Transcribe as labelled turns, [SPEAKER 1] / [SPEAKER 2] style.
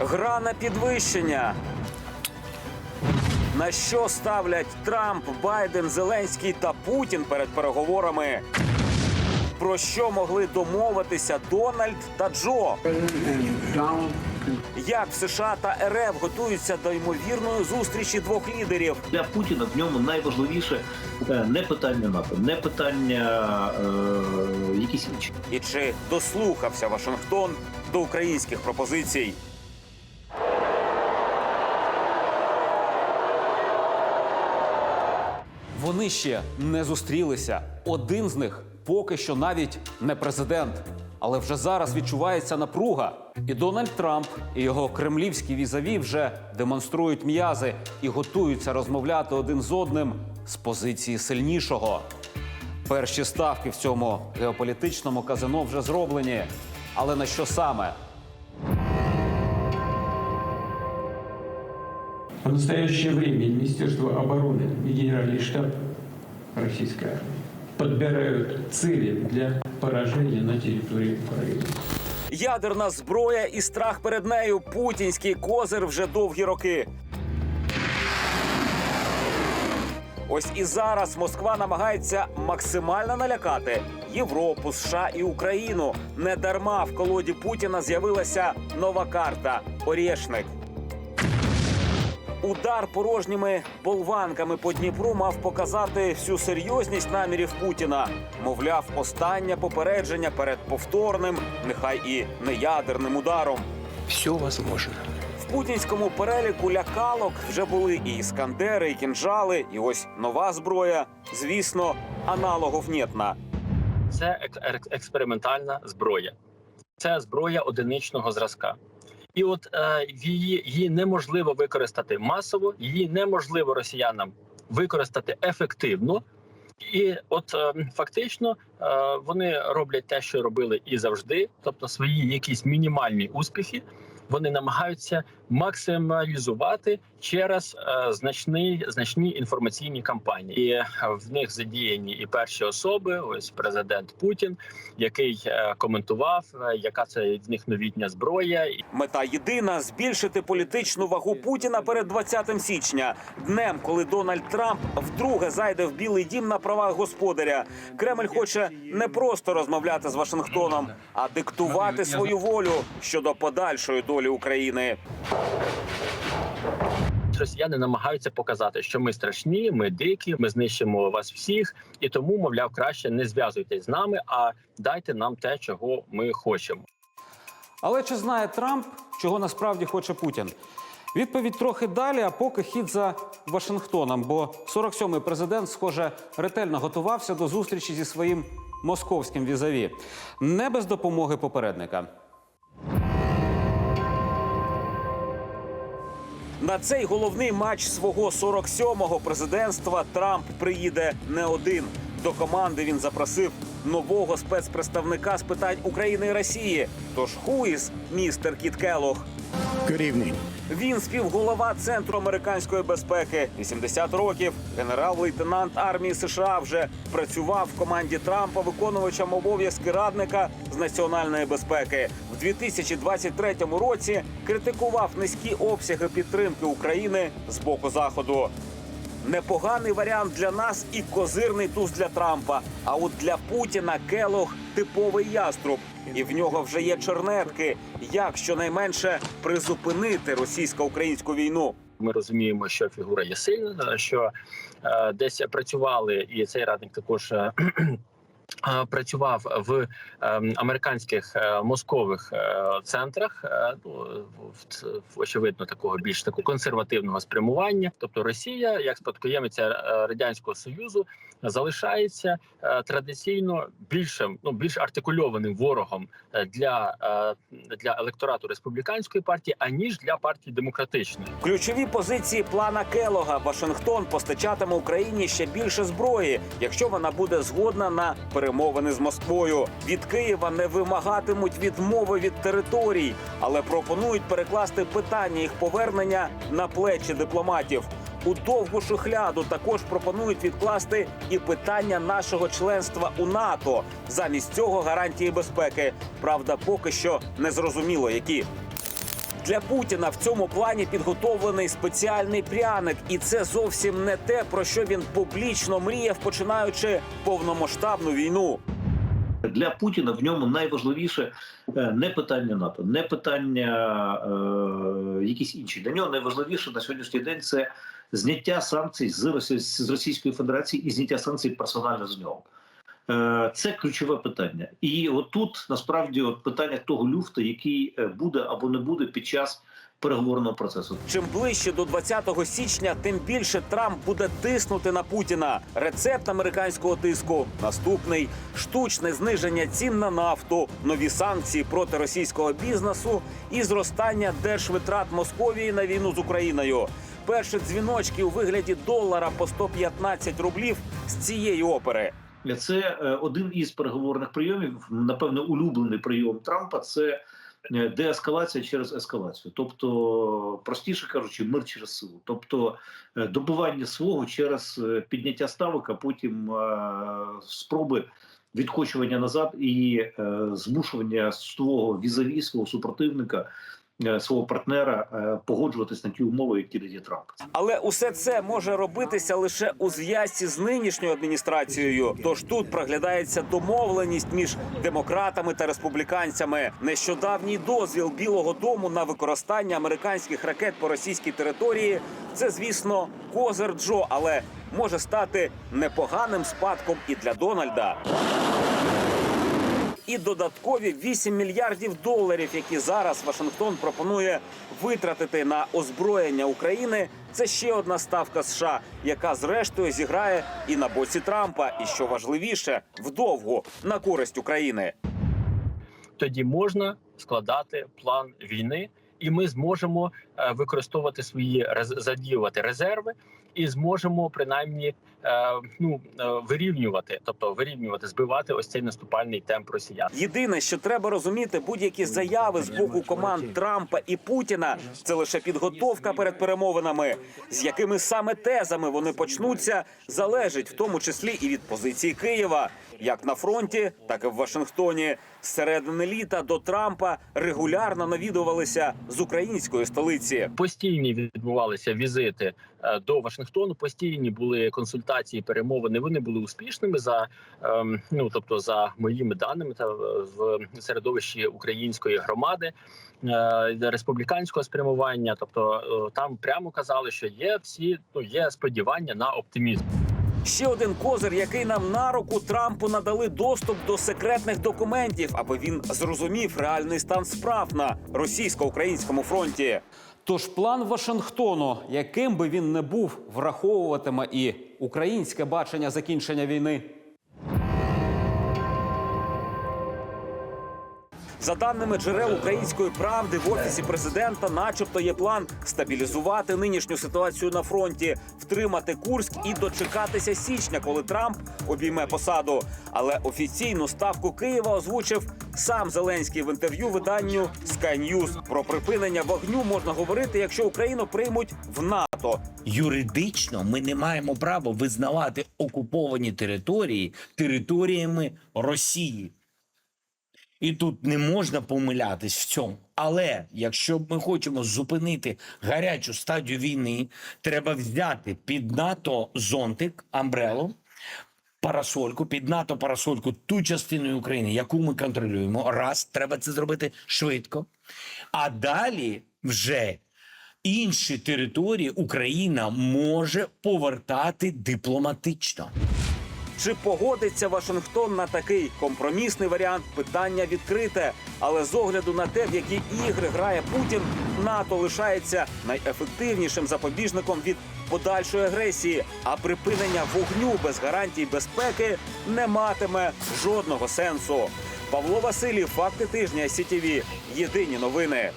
[SPEAKER 1] Гра на підвищення. На що ставлять Трамп, Байден, Зеленський та Путін перед переговорами? Про що могли домовитися Дональд та Джо? Як в США та РФ готуються до ймовірної зустрічі двох лідерів?
[SPEAKER 2] Для Путіна в ньому найважливіше е, не питання НАТО, не питання е, якісь інші.
[SPEAKER 1] І чи дослухався Вашингтон до українських пропозицій? Вони ще не зустрілися. Один з них поки що навіть не президент. Але вже зараз відчувається напруга. І Дональд Трамп і його кремлівські візаві вже демонструють м'язи і готуються розмовляти один з одним з позиції сильнішого. Перші ставки в цьому геополітичному казино вже зроблені. Але на що саме?
[SPEAKER 3] В настоящее время Министерство обороны и Генеральный штаб российской армии подбирают цели для поражения на территории Украины.
[SPEAKER 1] Ядерна зброя і страх перед нею путінський козир вже довгі роки. Ось і зараз Москва намагається максимально налякати Європу, США і Україну. Не дарма в колоді Путіна з'явилася нова карта Орєшник. Удар порожніми болванками по Дніпру мав показати всю серйозність намірів Путіна. Мовляв, останнє попередження перед повторним, нехай і неядерним ударом.
[SPEAKER 4] Все возможно.
[SPEAKER 1] В путінському переліку лякалок вже були і іскандери, і кінжали, і ось нова зброя. Звісно, аналогов нєтна.
[SPEAKER 5] це ек- ек- експериментальна зброя. Це зброя одиничного зразка. І от е, її, її неможливо використати масово, її неможливо росіянам використати ефективно. І от е, фактично е, вони роблять те, що робили і завжди, тобто свої якісь мінімальні успіхи. Вони намагаються максималізувати через е, значний значні інформаційні кампанії. І е, в них задіяні і перші особи. Ось президент Путін, який е, коментував, яка це в них новітня зброя,
[SPEAKER 1] Мета єдина збільшити політичну вагу Путіна перед 20 січня, днем, коли Дональд Трамп вдруге зайде в Білий Дім на правах господаря. Кремль хоче не просто розмовляти з Вашингтоном, а диктувати свою волю щодо подальшої долі України.
[SPEAKER 5] Росіяни намагаються показати, що ми страшні, ми дикі, ми знищимо вас всіх, і тому, мовляв, краще не зв'язуйтесь з нами, а дайте нам те, чого ми хочемо.
[SPEAKER 1] Але чи знає Трамп, чого насправді хоче Путін? Відповідь трохи далі, а поки хід за Вашингтоном, бо 47-й президент, схоже, ретельно готувався до зустрічі зі своїм московським візаві. Не без допомоги попередника. На цей головний матч свого 47-го президентства Трамп приїде не один. До команди він запросив нового спецпредставника з питань України і Росії. Тож хуїс містер Кіт Келох.
[SPEAKER 6] Evening.
[SPEAKER 1] Він співголова Центру американської безпеки. 80 років. Генерал-лейтенант армії США вже працював в команді Трампа виконувачем обов'язки радника з національної безпеки. В 2023 році критикував низькі обсяги підтримки України з боку заходу. Непоганий варіант для нас і козирний туз для Трампа. А от для Путіна Келох типовий яструб. І в нього вже є чернетки. Як щонайменше призупинити російсько-українську війну?
[SPEAKER 5] Ми розуміємо, що фігура є сильна, що е, десь працювали, і цей радник також. е, Працював в е, американських е, мозкових е, центрах, е, ну очевидно такого більш такого консервативного спрямування. Тобто Росія, як спадкоємиця е, радянського союзу, залишається е, традиційно більшим, ну більш артикульованим ворогом е, для, е, для електорату республіканської партії, аніж для партії демократичної.
[SPEAKER 1] Ключові позиції плана Келога Вашингтон постачатиме Україні ще більше зброї, якщо вона буде згодна на перемовини з Москвою. Від Києва не вимагатимуть відмови від територій, але пропонують перекласти питання їх повернення на плечі дипломатів. У довгу шухляду також пропонують відкласти і питання нашого членства у НАТО. Замість цього гарантії безпеки. Правда, поки що не зрозуміло, які. Для Путіна в цьому плані підготовлений спеціальний пряник, і це зовсім не те, про що він публічно мріяв, починаючи повномасштабну війну.
[SPEAKER 2] Для Путіна в ньому найважливіше е, не питання НАТО, не питання е, якісь інші. Для нього найважливіше на сьогоднішній день це зняття санкцій з, Росі... з Російської Федерації і зняття санкцій персонально з нього. Е, Це ключове питання. І отут насправді от питання того люфту, який е, буде або не буде під час переговорного процесу.
[SPEAKER 1] Чим ближче до 20 січня, тим більше Трамп буде тиснути на Путіна. Рецепт американського тиску наступний штучне зниження цін на нафту, нові санкції проти російського бізнесу і зростання держвитрат Московії на війну з Україною. Перші дзвіночки у вигляді долара по 115 рублів з цієї опери.
[SPEAKER 2] Це е, один із переговорних прийомів. Напевно, улюблений прийом Трампа це е, деескалація через ескалацію, тобто, простіше кажучи, мир через силу, тобто е, добивання свого через підняття ставок, а потім спроби відкочування назад і змушування свого візаві, свого супротивника, свого партнера е, погоджуватись на ті умови, які дає Трамп.
[SPEAKER 1] Але усе це може робитися лише у зв'язці з нинішньою адміністрацією. Тож тут проглядається домовленість між демократами та республіканцями. Нещодавній дозвіл Білого Дому на використання американських ракет по російській території. Це, звісно, козир Джо, але може стати непоганим спадком і для Дональда. І додаткові 8 мільярдів доларів, які зараз Вашингтон пропонує витратити на озброєння України. Це ще одна ставка США, яка зрештою зіграє і на боці Трампа, і що важливіше, вдовго на користь України.
[SPEAKER 5] тоді можна складати план війни, і ми зможемо е, використовувати свої задіювати резерви, і зможемо принаймні ну е, вирівнювати, тобто вирівнювати, збивати ось цей наступальний темп росіян.
[SPEAKER 1] Єдине, що треба розуміти, будь-які заяви з боку команд Трампа і Путіна це лише підготовка перед перемовинами, з якими саме тезами вони почнуться, залежить в тому числі і від позиції Києва, як на фронті, так і в Вашингтоні. З середини літа до Трампа регулярно навідувалися з української столиці.
[SPEAKER 5] Постійні відбувалися візити е, до Вашингтону. Постійні були консультації, перемовини. Вони були успішними за ем, ну тобто за моїми даними та е, в середовищі української громади. е, Республіканського спрямування, тобто там прямо казали, що є всі ну є сподівання на оптимізм.
[SPEAKER 1] Ще один козир, який нам на руку Трампу надали доступ до секретних документів, аби він зрозумів реальний стан справ на російсько-українському фронті. Тож план Вашингтону, яким би він не був, враховуватиме і українське бачення закінчення війни. За даними джерел української правди, в офісі президента, начебто, є план стабілізувати нинішню ситуацію на фронті, втримати Курськ і дочекатися січня, коли Трамп обійме посаду. Але офіційну ставку Києва озвучив сам Зеленський в інтерв'ю виданню Sky News. Про припинення вогню можна говорити, якщо Україну приймуть в НАТО.
[SPEAKER 4] юридично ми не маємо права визнавати окуповані території територіями Росії. І тут не можна помилятись в цьому. Але якщо ми хочемо зупинити гарячу стадію війни, треба взяти під НАТО зонтик, амбрелу, парасольку, під НАТО парасольку ту частину України, яку ми контролюємо. Раз, треба це зробити швидко. А далі вже інші території Україна може повертати дипломатично.
[SPEAKER 1] Чи погодиться Вашингтон на такий компромісний варіант? Питання відкрите. Але з огляду на те, в які ігри грає Путін, НАТО лишається найефективнішим запобіжником від подальшої агресії. А припинення вогню без гарантій безпеки не матиме жодного сенсу. Павло Василів, факти тижня СІТІВІ. Єдині новини.